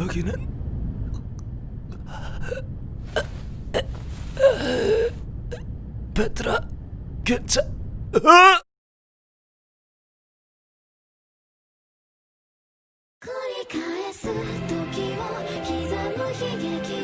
여기는 베트라 괜찮? 어? 繰り返す時を刻む悲劇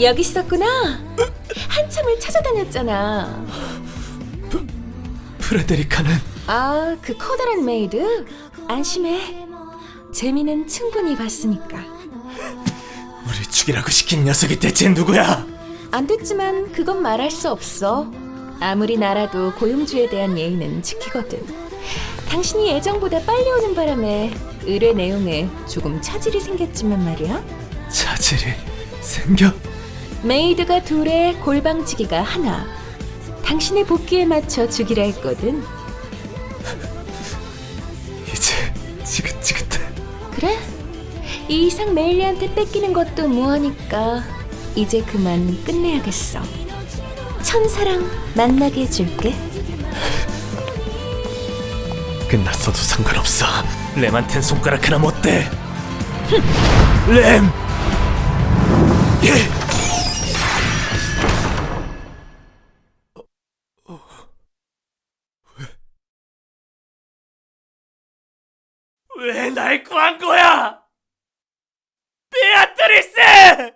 여기 있었구나. 한참을 찾아다녔잖아. 프레데리카는 아, 그 커다란 메이드? 안심해. 재미는 충분히 봤으니까. 우리 죽이라고 시킨 녀석이 대체 누구야? 안 됐지만 그건 말할 수 없어. 아무리 나라도 고용주에 대한 예의는 지키거든. 당신이 예정보다 빨리 오는 바람에 의뢰 내용에 조금 차질이 생겼지만 말이야. 차질이 생겨? 메이드가 둘에 골방지기가 하나. 당신의 복귀에 맞춰 주기로 했거든. 이제 지긋지긋해. 그래? 이 이상 메일리한테 뺏기는 것도 뭐하니까 이제 그만 끝내야겠어. 천사랑 만나게 해줄게. 끝났어도 상관없어. 램한텐 손가락 하나 못 대. 램. 예. 왜 날 구한 거야? 베아트리스!